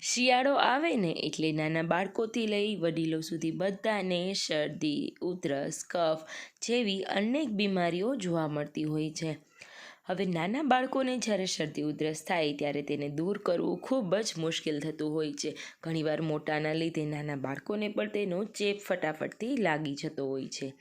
શિયાળો આવે ને એટલે નાના બાળકોથી લઈ વડીલો સુધી બધાને શરદી, ઉધરસ, કફ જેવી અનેક બીમારીઓ જોવા મળતી હોય છે. હવે નાના બાળકોને જ્યારે શરદી, ઉધરસ થાય ત્યારે તેને દૂર કરવું ખૂબ જ મુશ્કેલ થતું હોય છે. ઘણીવાર મોટાના લીધે નાના બાળકોને પણ તેનો ચેપ ફટાફટથી લાગી જતો હોય છે.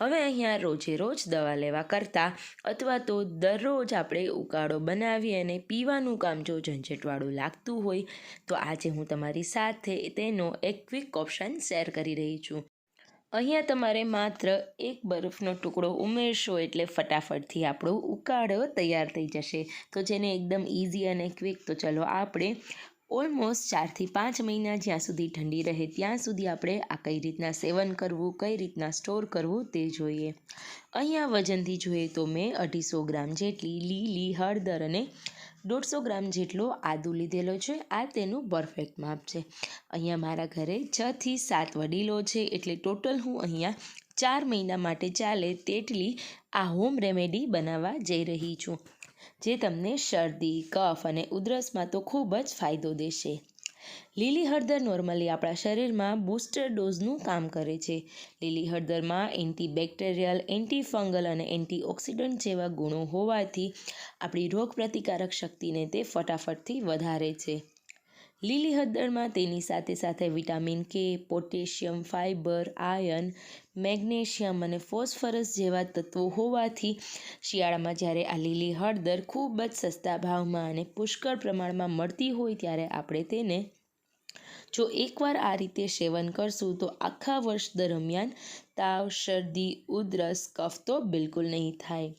હવે અહીંયા રોજે રોજ દવા લેવા કરતાં અથવા તો દરરોજ આપણે ઉકાળો બનાવી અને પીવાનું કામ જો ઝંઝટવાળું લાગતું હોય, તો આજે હું તમારી સાથે તેનો એક ક્વિક ઓપ્શન શેર કરી રહી છું. અહીંયા તમારે માત્ર એક બરફનો ટુકડો ઉમેરશો એટલે ફટાફટથી આપણો ઉકાળો તૈયાર થઈ જશે. તો જેને એકદમ ઇઝી અને ક્વિક તો ચલો આપણે ઓલમોસ્ટ ચારથી પાંચ મહિના જ્યાં સુધી ઠંડી રહે ત્યાં સુધી આપણે આ કઈ રીતના સેવન કરવું, કઈ રીતના સ્ટોર કરવું તે જોઈએ. અહીંયા વજનથી જોઈએ તો મેં અઢીસો ગ્રામ જેટલી લીલી હળદર અને દોઢસો ગ્રામ જેટલો આદુ લીધેલો છે. આ તેનું પરફેક્ટ માપ છે. અહીંયા મારા ઘરે છથી સાત વડીલો છે એટલે ટોટલ હું અહીંયા ચાર મહિના માટે ચાલે તેટલી આ હોમ રેમેડી બનાવવા જઈ રહી છું. જે તમને શરદી, કફ અને ઉધરસમાં તો ખૂબ જ ફાયદો દેશે. લીલી હળદર નોર્મલી આપણા શરીરમાં બૂસ્ટર ડોઝનું કામ કરે છે. લીલી હળદરમાં એન્ટીબેક્ટેરિયલ, એન્ટીફંગલ અને એન્ટીઓક્સિડન્ટ જેવા ગુણો હોવાથી આપણી રોગપ્રતિકારક શક્તિને તે ફટાફટથી વધારે છે. લીલી હળદરમાં તેની સાથે સાથે vitamin K, potassium, fibre iron magnesium અને ફોસ્ફરસ જેવા તત્વો હોવાથી શિયાળામાં જ્યારે આ લીલી હળદર ખૂબ જ સસ્તા ભાવમાં અને પુષ્કળ પ્રમાણમાં મળતી હોય ત્યારે આપણે તેને જો એકવાર આ રીતે સેવન કરશું તો આખા વર્ષ દરમિયાન તાવ, શરદી, ઉધરસ, કફ તો બિલકુલ નહીં થાય.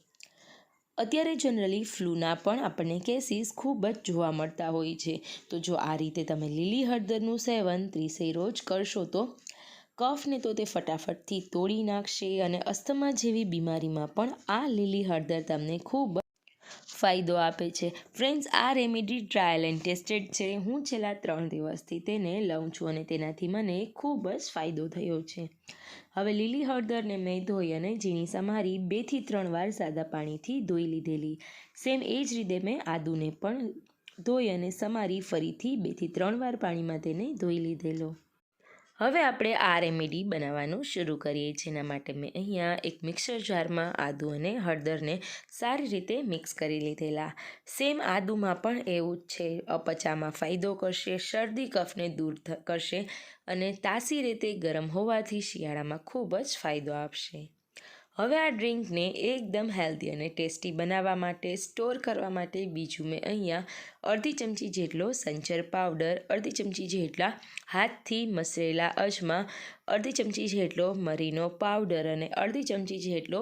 અત્યારે જનરલી ફ્લૂના પણ આપણને કેસીસ ખૂબ જ જોવા મળતા હોય છે. તો જો આ રીતે તમે લીલી હળદરનું સેવન ત્રીસે રોજ કરશો તો કફને તો તે ફટાફટથી તોડી નાખશે અને અસ્થમા જેવી બીમારીમાં પણ આ લીલી હળદર તમને ખૂબ ફાયદો આપે છે. ફ્રેન્ડ્સ, આ રેમેડી ટ્રાયલ એન્ડ ટેસ્ટેડ છે. હું છેલ્લા ત્રણ દિવસથી તેને લઉં છું અને તેનાથી મને ખૂબ જ ફાયદો થયો છે. હવે લીલી હળદરને મેં ધોઈ અને ઝીણી સમારી બેથી ત્રણ વાર સાદા પાણીથી ધોઈ લીધેલી. સેમ એ જ રીતે મેં આદુને પણ ધોઈ અને સમારી ફરીથી બેથી ત્રણ વાર પાણીમાં તેને ધોઈ લીધેલો. હવે આપણે આ રેમેડી બનાવવાનું શરૂ કરીએ. એના માટે મેં અહીંયા એક મિક્સર જારમાં આદુ અને હળદરને સારી રીતે મિક્સ કરી લીધેલા. સેમ આદુમાં પણ એવું જ છે. અપચામાં ફાયદો કરશે, શરદી કફને દૂર કરશે અને તાસી રીતે ગરમ હોવાથી શિયાળામાં ખૂબ જ ફાયદો આપશે. હવે આ ડ્રિંકને એકદમ હેલ્ધી અને ટેસ્ટી બનાવવા માટે, સ્ટોર કરવા માટે બીજું મેં અહીંયા અડધી ચમચી જેટલો સંચર પાવડર, અડધી ચમચી જેટલા હાથથી મસરેલા અજમા, અડધી ચમચી જેટલો મરીનો પાવડર અને અડધી ચમચી જેટલો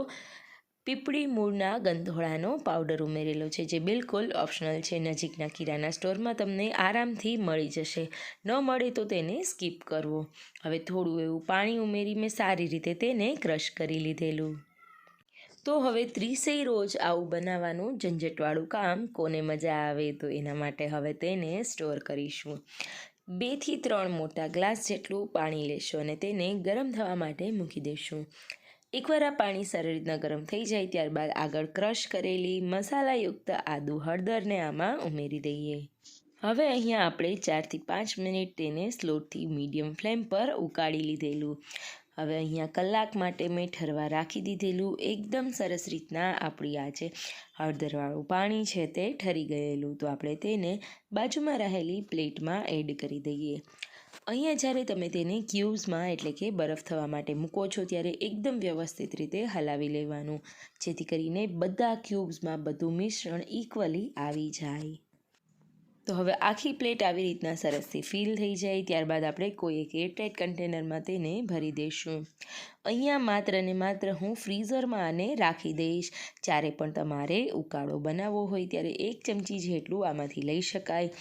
પીપળી મૂળના ગંધોળાનો પાવડર ઉમેરેલો છે, જે બિલકુલ ઓપ્શનલ છે. નજીકના કિરાના સ્ટોરમાં તમને આરામથી મળી જશે. ન મળે તો તેને સ્કીપ કરવો. હવે થોડું એવું પાણી ઉમેરી મેં સારી રીતે તેને ક્રશ કરી લીધેલું. તો હવે ત્રીસેય રોજ આવું બનાવવાનું ઝંઝટવાળું કામ કોને મજા આવે તો એના માટે હવે તેને સ્ટોર કરીશું. બેથી ત્રણ મોટા ગ્લાસ જેટલું પાણી લેશું અને તેને ગરમ થવા માટે મૂકી દઈશું એકવાર આ પાણી સરળ રીતના ગરમ થઈ જાય ત્યારબાદ આગળ ક્રશ કરેલી મસાલાયુક્ત આદુ હળદરને આમાં ઉમેરી દઈએ. હવે અહીંયા આપણે ચારથી પાંચ મિનિટ તેને સ્લોથી મીડિયમ ફ્લેમ પર ઉકાળી લીધેલું. હવે અહીંયા કલાક માટે મેં ઠરવા રાખી દીધેલું. એકદમ સરસ રીતના આપણી આ જે હળદરવાળું પાણી છે તે ઠરી ગયેલું. તો આપણે તેને બાજુમાં રહેલી પ્લેટમાં એડ કરી દઈએ. અહીંયા જ્યારે તમે તેને ક્યુબ્સમાં એટલે કે બરફ થવા માટે મૂકો છો, ત્યારે એકદમ વ્યવસ્થિત રીતે હલાવી લેવાનું, જેથી કરીને બધા ક્યુબ્સમાં બધું મિશ્રણ ઇક્વલી આવી જાય. તો હવે આખી પ્લેટ આવી રીતના સરસથી ફિલ થઈ જાય, ત્યારબાદ આપણે કોઈ એક એરટાઇટ કન્ટેનરમાં તેને ભરી દઈશું. અહીંયા માત્ર ને માત્ર હું ફ્રીઝરમાં આને રાખી દઈશ. જ્યારે પણ તમારે ઉકાળો બનાવવો હોય ત્યારે એક ચમચી જેટલું આમાંથી લઈ શકાય.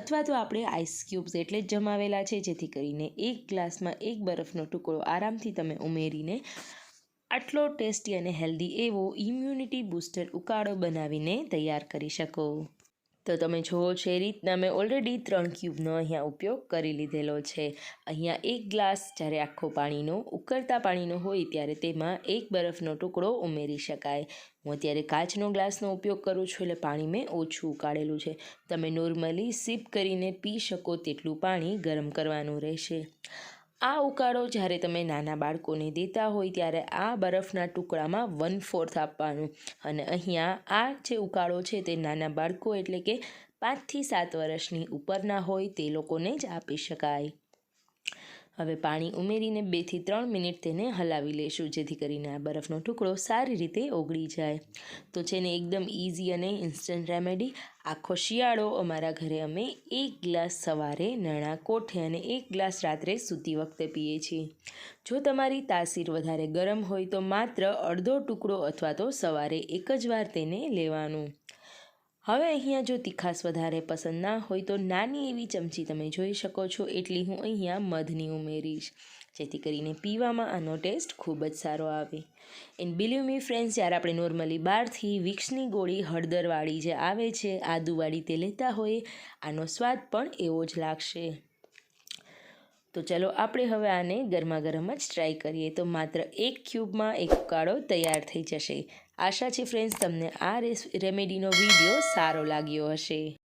અથવા તો આપણે આઈસ ક્યુબ્સ એટલે જ જમાવેલા છે, જેથી કરીને એક ગ્લાસમાં એક બરફનો ટુકડો આરામથી તમે ઉમેરીને આટલો ટેસ્ટી અને હેલ્ધી એવો ઇમ્યુનિટી બૂસ્ટર ઉકાળો બનાવીને તૈયાર કરી શકો. તો તમે જુઓ છો રીતના મેં ઓલરેડી ત્રણ ક્યુબનો અહીંયા ઉપયોગ કરી લીધેલો છે. અહીંયા એક ગ્લાસ જ્યારે આખો પાણીનો, ઉકળતા પાણીનો હોય ત્યારે તેમાં એક બરફનો ટુકડો ઉમેરી શકાય. હું અત્યારે કાચનો ગ્લાસનો ઉપયોગ કરું છું એટલે પાણી મેં ઓછું ઉકાળેલું છે. તમે નોર્મલી સીપ કરીને પી શકો તેટલું પાણી ગરમ કરવાનું રહેશે. આ ઉકાળો જ્યારે તમે નાના બાળકોને દેતા હોય ત્યારે આ બરફના ટુકડામાં વન ફોર્થ આપવાનું. અને અહીંયા આ જે ઉકાળો છે તે નાના બાળકો એટલે કે પાંચથી સાત વર્ષની ઉપરના હોય તે લોકોને જ આપી શકાય. હવે પાણી ઉમેરીને બેથી ત્રણ મિનિટ તેને હલાવી લેશું, જેથી કરીને આ બરફનો ટુકડો સારી રીતે ઓગળી જાય. તો છે ને, એકદમ ઇઝી અને ઇન્સ્ટન્ટ રેમેડી આખો શિયાળો અમારા ઘરે અમે એક ગ્લાસ સવારે નાણાં કોઠે અને એક ગ્લાસ રાત્રે સૂતી વખતે પીએ છીએ. જો તમારી તાસીર વધારે ગરમ હોય તો માત્ર અડધો ટુકડો અથવા તો સવારે એક જ વાર તેને લેવાનું. હવે અહીંયા જો તીખાસ વધારે પસંદ ના હોય તો નાની એવી ચમચી તમે જોઈ શકો છો. એટલી હું અહીંયા મધની ઉમેરીશ. જેથી કરીને પીવામાં આનો ટેસ્ટ ખૂબ જ સારો આવે. એન્ડ બિલીવ મી ફ્રેન્ડ્સ જ્યારે આપણે નોર્મલી બહારથી વિક્સની ગોળી હળદરવાળી જે આવે છે આદુવાળી તે લેતા હોઈએ, આનો સ્વાદ પણ એવો જ લાગશે. તો ચલો આપણે હવે આને ગરમા ગરમ જ ટ્રાય કરીએ. તો માત્ર એક ક્યુબમાં એક ઉકાળો તૈયાર થઈ જશે. આશા છે ફ્રેન્ડ્સ તમને આ રેમેડીનો વીડિયો સારો લાગ્યો હશે.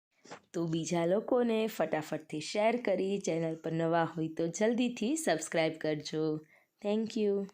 તો બીજા લોકોને ફટાફટથી શેર કરી ચેનલ પર નવા હોય તો જલ્દીથી સબસ્ક્રાઈબ કરજો. Thank you